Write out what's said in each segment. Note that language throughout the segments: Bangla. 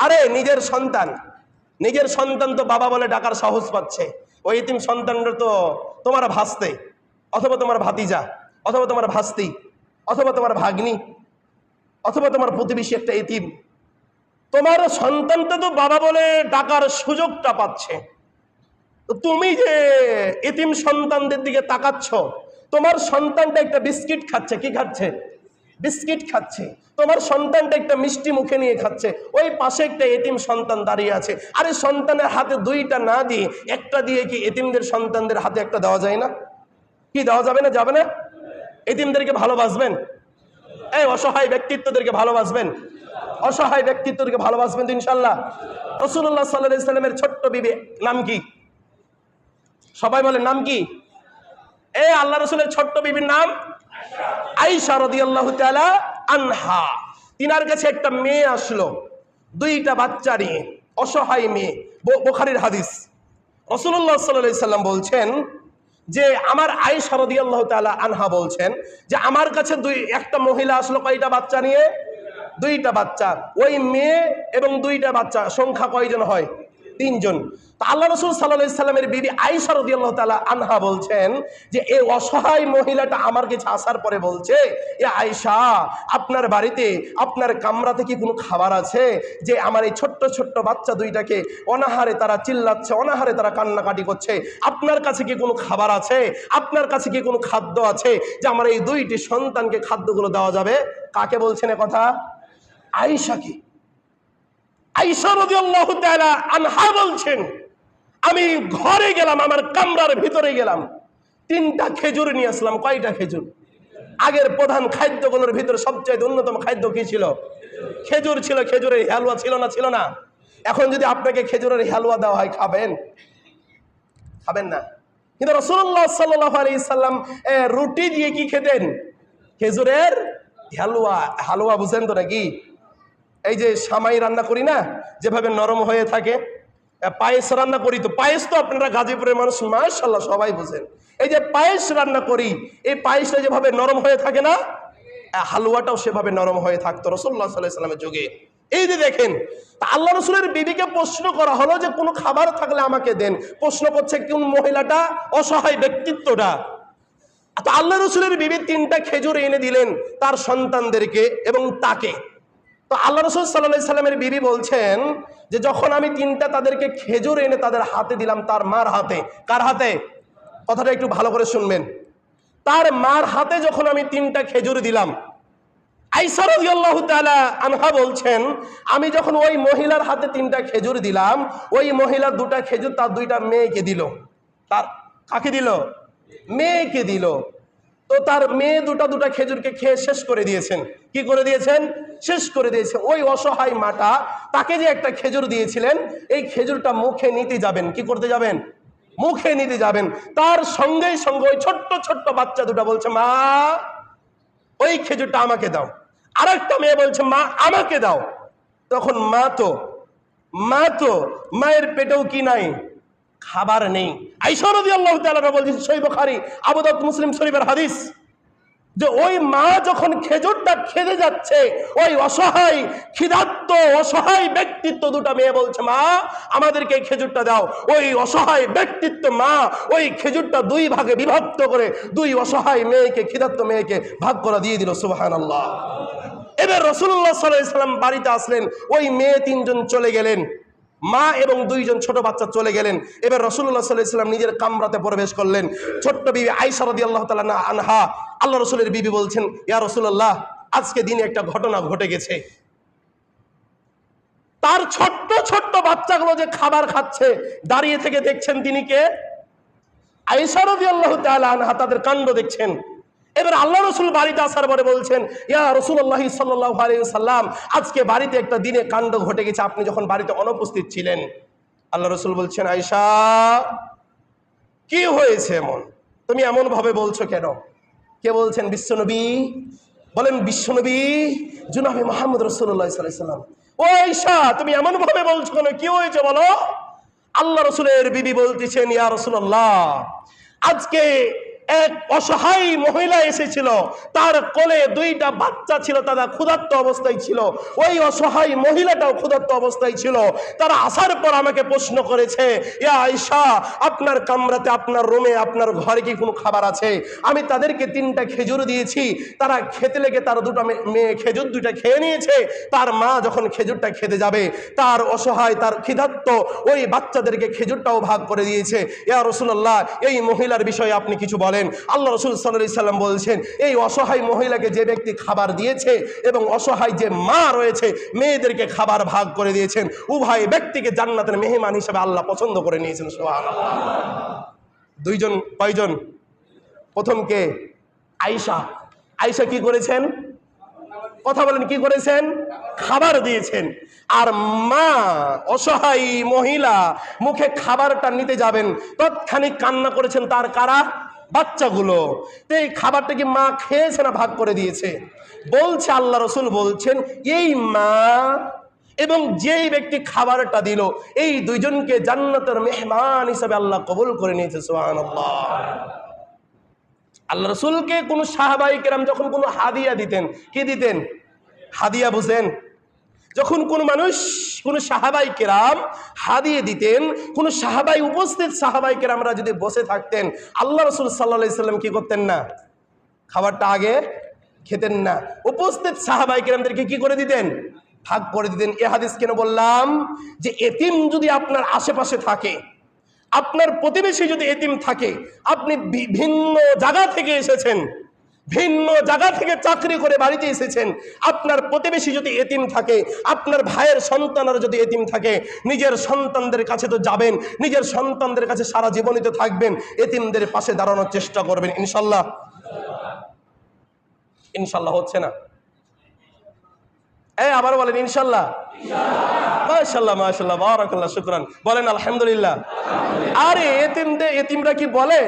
আরে, নিজের সন্তান। নিজের সন্তান তো বাবা বলে ডাকার সাহস পাচ্ছে। ওই ইতিম সন্তানটা তো তোমার ভাসতে, অথবা তোমার ভাতিজা, অথবা তোমার ভাস্তি, অথবা তোমার ভাগ্নি, অথবা তোমার প্রতিবেশী একটা ইতিম। তোমার সন্তানটা তো বাবা বলে ডাকার সুযোগটা পাচ্ছে। তুমি যে এতিম সন্তানদের দিকে তাকাচ্ছ, তোমার সন্তানটা একটা বিস্কিট খাচ্ছে, কি খাচ্ছে? বিস্কিট খাচ্ছে। তোমার সন্তানটা একটা মিষ্টি মুখে নিয়ে খাচ্ছে। ওই পাশে একটা এতিম সন্তান দাঁড়িয়ে আছে। আরে সন্তানের হাতে দুইটা না দিয়ে একটা দিয়ে কি এতিমদের সন্তানদের হাতে একটা দেওয়া যায় না? কি দেওয়া যাবে না? যাবে না? এতিমদেরকে ভালোবাসবেন? এই অসহায় ব্যক্তিত্বদেরকে ভালোবাসবেন? অসহায় ব্যক্তিত্বদেরকে ভালোবাসবেন ইনশাল্লাহ রসুল্লাহ সাল্লাহ ছোট্ট বিবি নাম কি? সবাই বলে নাম কি? এ আল্লাহ রসুলের ছোট্ট বিবির নাম আইসা রদিয়াল্লাহ তাআলা আনহা, তিনার কাছে একটা মেয়ে আসলো, দুইটা বাচ্চা নিয়ে, অসহায় মেয়ে বোখারির হাদিস। রসুল্লাহ সাল্লাহ সাল্লাম বলছেন যে, আমার আই শারদি আল্লাহ তালা আনহা বলছেন যে, আমার কাছে দুই, একটা মহিলা আসলো কয়টা বাচ্চা নিয়ে? দুইটা বাচ্চা। ওই মেয়ে এবং দুইটা বাচ্চা, সংখ্যা কয়জন হয়? তিনজন। তা আল্লাহ রসুল সাল্লামের বিবি আইসা রদি আল্লাহ তালা আনহা বলছেন যে এই অসহায় মহিলাটা আমার কাছে আসার পরে বলছে, এ আয়সা আপনার বাড়িতে, আপনার কামরাতে কি কোনো খাবার আছে? যে, আমার এই ছোট্ট ছোট্ট বাচ্চা দুইটাকে অনাহারে তারা চিল্লাচ্ছে, অনাহারে তারা কান্নাকাটি করছে। আপনার কাছে কি কোনো খাবার আছে? আপনার কাছে কি কোনো খাদ্য আছে? যে, আমার এই দুইটি সন্তানকে খাদ্যগুলো দেওয়া যাবে? কাকে বলছেন কথা? রাদিয়াল্লাহু তাআলা আনহা বলছেন, আমি ঘরে গেলাম, আমার কামরার ভিতরে গেলাম। তিনটা খেজুর নিয়ে আসলাম, কয়টা খেজুর? আগের প্রধান খাদ্যগুলোর ভিতরে সবচেয়ে অন্যতম খাদ্য কি ছিল? খেজুর ছিল, খেজুরের হালুয়া ছিল না ছিল না? এখন যদি আপনাকে খেজুরের হালুয়া দেওয়া হয়, খাবেন? খাবেন না? কিন্তু রসুল্লাহ সাল্লাহ আলি সাল্লাম রুটি দিয়ে কি খেতেন? খেজুরের হালুয়া। হালুয়া বুঝেন তো নাকি? এই যে সামাই রান্না করি না, যেভাবে নরম হয়ে থাকে পায়েস রান্না করি তো, পায়েস তো আপনারা গাজীপুরের মানুষ মাশাল্লাহ সবাই বুঝেন। এই যে পায়েস রান্না করি, এই পায়েসটা যেভাবে নরম হয়ে থাকে না হালুয়াটাও সেভাবে নরম হয়ে থাকতো রসল্লাহ সাল্লাহ সাল্লামের যুগে। এই যে দেখেন, তা আল্লাহ রসুলের বিবিকে প্রশ্ন করা হলো যে, কোনো খাবার থাকলে আমাকে দেন। প্রশ্ন করছে, কোন মহিলাটা অসহায় ব্যক্তিত্বটা? তো আল্লাহ রসুলের বিবি তিনটা খেজুর এনে দিলেন তার সন্তানদেরকে এবং তাকে। তো আল্লাহ রসুল সাল্লাহ সাল্লামের বিবি বলছেন যে যখন আমি তিনটা তাদেরকে খেজুর এনে তাদের হাতে দিলাম তার মার হাতে, কার হাতে? কথাটা একটু ভালো করে শুনবেন। তার মার হাতে যখন আমি তিনটা খেজুর দিলাম আনহা বলছেন, আমি যখন ওই মহিলার হাতে তিনটা খেজুর দিলাম, ওই মহিলা দুটা খেজুর তার দুইটা মেয়েকে দিল। তার কাকে দিল? মেয়েকে দিল। তো তার মেয়ে দুটা দুটা খেজুরকে খেয়ে শেষ করে দিয়েছেন। কি করে দিয়েছেন? শেষ করে দিয়েছে। ওই অসহায় মাটা তাকে যে একটা খেজুর দিয়েছিলেন, এই খেজুরটা মুখে নিতে যাবেন। কি করতে যাবেন? মুখে নিতে যাবেন। তার সঙ্গেই সঙ্গে ওই ছোট্ট ছোট্ট বাচ্চা দুটা বলছে, মা, ওই খেজুরটা আমাকে দাও। আর একটা মেয়ে বলছে, মা, আমাকে দাও। তখন মা তো মা তো, মায়ের পেটেও কি নাই? খাবার নেই। আইসরদি আল্লাহ তালা বখারি আবুদাত মুসলিম শরীফের হাদিস, যে ওই মা যখন খেজুরটা খেতে যাচ্ছে, ওই অসহায় ক্ষিদাত্ত অসহায় ব্যক্তিত্ব দুটা মেয়ে বলছে, মা, আমাদেরকে এই খেজুরটা দাও। ওই অসহায় ব্যক্তিত্ব মা, ওই খেজুরটা দুই ভাগে বিভক্ত করে দুই অসহায় মেয়েকে ক্ষিদাত্ত মেয়েকে ভাগ করা দিয়ে দিল সুবাহান আল্লাহ এবার রসুল্লাহ সাল্লাম বাড়িতে আসলেন, ওই মেয়ে তিনজন চলে গেলেন। মা এবং দুইজন ছোট বাচ্চা চলে গেলেন। এবার রসুল্লাহ সাল্লাম নিজের কামরাতে প্রবেশ করলেন। ছোট্ট বিবি আইসা রদি আল্লাহ তালা আনহা, আল্লাহ রসুলের বিবি বলছেন, ইয়া রসুল্লাহ আজকে দিনে একটা ঘটনা ঘটে গেছে। তার ছোট্ট ছোট্ট বাচ্চাগুলো যে খাবার খাচ্ছে, দাঁড়িয়ে থেকে দেখছেন তিনি কে? আইসা রদি আল্লাহ তালা আনহা তাদের কাণ্ড দেখছেন। এবার আল্লাহ রসুল বাড়িতে আসার পরে বলছেন, ইয়া রসুল্লাহ সাল্লাহ সাল্লাম আজকে বাড়িতে একটা দিনে কাণ্ড ঘটে গেছে, আপনি যখন বাড়িতে অনুপস্থিত ছিলেন? আল্লাহ রসুল বলছেন আয়সা কি হয়েছে এমন? তুমি এমন ভাবে বলছো কেন? কে বলছেন, বিশ্বনবী, বলেন বিশ্বনবী জুনাবি মোহাম্মদ রসুল্লাহ সাল্লাম ও আয়সা তুমি এমন ভাবে বলছো কেন? কি হয়েছে বলো? আল্লাহ রসুলের বিবি বলতেছেন, ইয়া রসুল্লাহ আজকে এক অসহায় মহিলা এসেছিল। তার কোলে দুইটা বাচ্চা ছিল, তারা ক্ষুধার্ত অবস্থায় ছিল। ওই অসহায় মহিলাটাও ক্ষুধার্ত অবস্থায় ছিল। তারা আসার পর আমাকে প্রশ্ন করেছে, ইয়া আয়সা আপনার কামরাতে, আপনার রুমে, আপনার ঘরে কি কোনো খাবার আছে? আমি তাদেরকে তিনটা খেজুর দিয়েছি। তারা খেতে লেগে তার দুটো মেয়ে খেজুর দুইটা খেয়ে নিয়েছে। তার মা যখন খেজুরটা খেতে যাবে, তার অসহায়, তার ক্ষিধাত্ত ওই বাচ্চাদেরকে খেজুরটাও ভাগ করে দিয়েছে। ইয়া রসুল্লাহ এই মহিলার বিষয়ে আপনি কিছু বলেন? আল্লাহ রসুল সাল্লাহ সাল্লাম বলছেন, এই অসহায় মহিলাকে যে ব্যক্তি খাবার দিয়েছে এবং অসহায় যে মা রয়েছে, মেয়েদেরকে খাবার ভাগ করে দিয়েছেন, উভয় ব্যক্তিকে জান্নাতের মেহমান হিসেবে আল্লাহ পছন্দ করে নিয়েছেন সোহান দুইজন, কয়জন? প্রথমকে আয়সা আয়সা কি করেছেন? কথা বলেন, কি করেছেন? খাবার দিয়েছেন। আর মা, অসহায় মহিলা, মুখে খাবারটা নিতে যাবেন, তৎক্ষণিক কান্না করেছেন তার কারা? বাচ্চাগুলো, তো এই খাবারটা কি মা খেয়েছে না ভাগ করে দিয়েছে? বলছে আল্লাহ রসুল বলছেন, এই মা এবং যেই ব্যক্তি খাবারটা দিল, এই দুইজনকে জান্নাতের মেহমান হিসাবে আল্লাহ কবুল করে নিয়েছে সোহান আল্লাহ রসুলকে কোনো সাহাবাই কেরাম যখন কোনো হাদিয়া দিতেন, কি দিতেন? হাদিয়া বুঝেন? যখন কোনো মানুষ, কোনো সাহাবাই কেরাম হারিয়ে দিতেন, কোনো সাহাবাই উপস্থিত সাহাবাই কেরামরা যদি বসে থাকতেন, আল্লাহ রসুল সাল্লাহ সাল্লাম কি করতেন না? খাবারটা আগে খেতেন না। উপস্থিত সাহাবাই কেরামদেরকে কি করে দিতেন? ভাগ করে দিতেন। এ হাদিস কেন বললাম? যে এতিম যদি আপনার আশেপাশে থাকে, আপনার প্রতিবেশী যদি এতিম থাকে, আপনি বি- ভিন্ন জায়গা থেকে এসেছেন ভিন্ন জায়গা থেকে চাকরি করে বাড়িতে এসেছেন। আপনার প্রতিবেশী যদি এতিম থাকে, আপনার ভাইয়ের সন্তানের যদি এতিম থাকে, নিজের সন্তানদের কাছে তো যাবেন, নিজের সন্তানদের কাছে সারা জীবনই তো থাকবেন, এতিমদের পাশে দাঁড়ানোর চেষ্টা করবেন, ইনশাল্লাহ। ইনশাল্লাহ হচ্ছে না। এই আবার বলেন, ইনশাল্লাহ। মাশাল্লাহ মাশাল্লাহ, বারাকাল্লাহ, শুকরান। বলেন, আলহামদুলিল্লাহ। আরে এতিমদের এতিমরা কি বলে?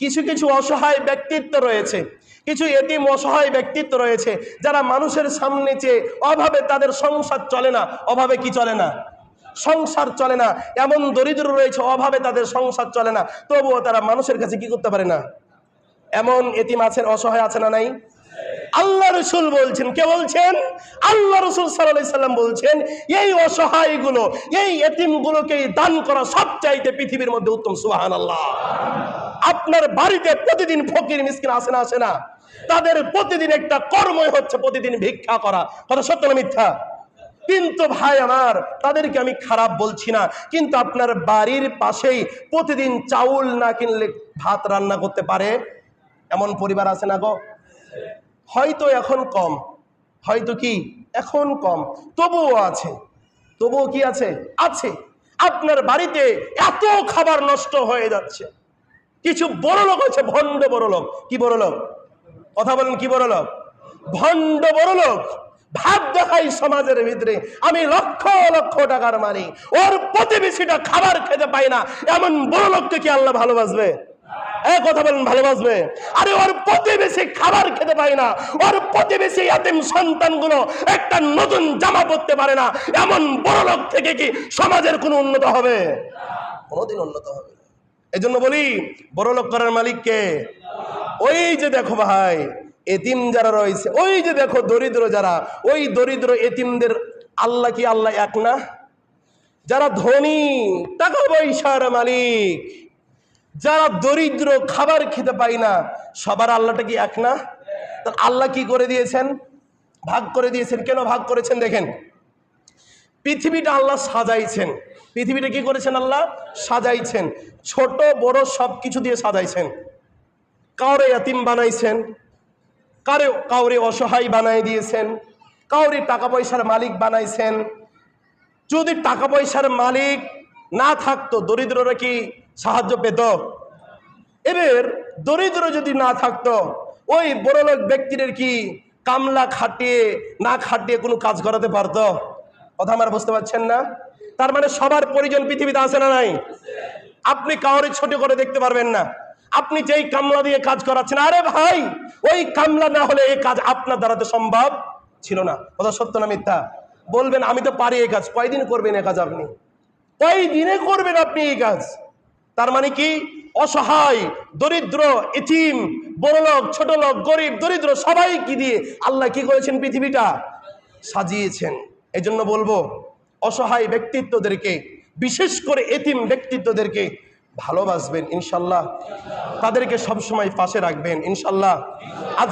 কিছু কিছু অসহায় ব্যক্তিত্ব রয়েছে। কিছু এতিম অসহায় ব্যক্তিত্ব রয়েছে, যারা মানুষের সামনে চেয়ে অভাবে তাদের সংসার চলে না, অভাবে কি চলে না? সংসার চলে না, এমন দরিদ্র রয়েছে, অভাবে তাদের সংসার চলে না। তবুও তারা মানুষের কাছে কি করতে পারে না? এমন এতিম আছেন, অসহায় আছে না নাই? আল্লাহ রসুল বলছেন, কে বলছেন? আল্লাহ রসুল সাল্লাম বলছেন, এই অসহায়গুলো, এই এতিমগুলোকে দান করা সবচাইতে পৃথিবীর মধ্যে উত্তম সুহান আল্লাহ আপনার বাড়িতে প্রতিদিন ফকির, মিসকিন আসে না আসে না। তাদের প্রতিদিন একটা কর্মই হচ্ছে প্রতিদিন ভিক্ষা করা। কথা সত্য না মিথ্যা? কিন্তু ভাই আমার, তাদেরকে আমি খারাপ বলছি না। কিন্তু আপনার বাড়ির পাশেই প্রতিদিন চাউল না কিনলে ভাত রান্না করতে পারে? এমন পরিবার আছে না গো? হয়তো এখন কম। হয়তো কি? এখন কম। তবুও আছে। তবুও কি আছে? আছে। আপনার বাড়িতে এত খাবার নষ্ট হয়ে যাচ্ছে। কিছু বড় লোক আছে, ভণ্ড বড় লোক। কি বড় লোক? কথা বলেন, কি বড় লোক? ভণ্ড বড় লোক। ভাব দেখাই সমাজের ভিতরে। আমি লক্ষ লক্ষ টাকার মারি ওর প্রতিবেশীটা খাবার খেতে পায় না। এমন বড় লোককে কি আল্লাহ ভালোবাসবে? এ কথা বলেন, ভালোবাসবে। আরে ওর প্রতিবেশী খাবার খেতে পায় না। ওর প্রতিবেশী এতিম সন্তানগুলো একটা নতুন জামা পরতে পারে না। এমন বড় লোক থেকে কি সমাজের কোনো উন্নত হবে? কোনোদিন উন্নত হবে এজন্য বলি, বড় লোক করার মালিককে ওই যে দেখো ভাই, এতিম যারা রয়েছে, ওই যে দেখো দরিদ্র যারা, ওই দরিদ্র এতিমদের আল্লাহ কি আল্লাহ এক না? যারা ধনী, টাকা পয়সার মালিক যারা দরিদ্র খাবার খেতে পায় না, সবার আল্লাহটা কি এক না? আল্লাহ কি করে দিয়েছেন? ভাগ করে দিয়েছেন। কেন ভাগ করেছেন দেখেন? পৃথিবীটা আল্লাহ সাজাইছেন। পৃথিবীটা কি করেছেন আল্লাহ? সাজাইছেন। ছোট, বড় সব কিছু দিয়ে সাজাইছেন। কাউরে এতিম বানাইছেন। কারে, কাউরে অসহায় বানাই দিয়েছেন। কাউরে টাকা পয়সার মালিক বানাইছেন। যদি টাকা পয়সার মালিক না থাকতো, দরিদ্ররা কি সাহায্য পেত। এবার দরিদ্র যদি না থাকতো, ওই বড়লোক ব্যক্তিদের কি কামলা খাটিয়ে, না খাটিয়ে কোনো কাজ করাতে পারতো? কথা আমার বুঝতে পারছেন না? তার মানে সবার পরিজন পৃথিবীতে আছে না নাই? আপনি কাউরে ছোট করে দেখতে পারবেন না। আপনি যেই কামলা দিয়ে কাজ করাচ্ছেন, আরে ভাই, ওই কামলা না হলে এই কাজ আপনার দ্বারাতে সম্ভব ছিল না। কথা সত্য না মিথ্যা? বলবেন, আমি তো পারি এই কাজ, কয়দিন করবেন এই কাজ আপনি? কয় দিনে করবেন আপনি এই কাজ? তার মানে কি? অসহায়, দরিদ্র ইতিম বড়লোক ছোট লোক গরিব, দরিদ্র সবাই কি দিয়ে? আল্লাহ কি করেছেন পৃথিবীটা? সাজিয়েছেন। এই জন্য বলব, অসহায় ব্যক্তিত্বদেরকে, বিশেষ করে এতিম ব্যক্তিত্বদেরকে ভালোবাসবেন ইনশাল্লাহ। তাদেরকে সবসময় পাশে রাখবেন ইনশাল্লাহ। আজ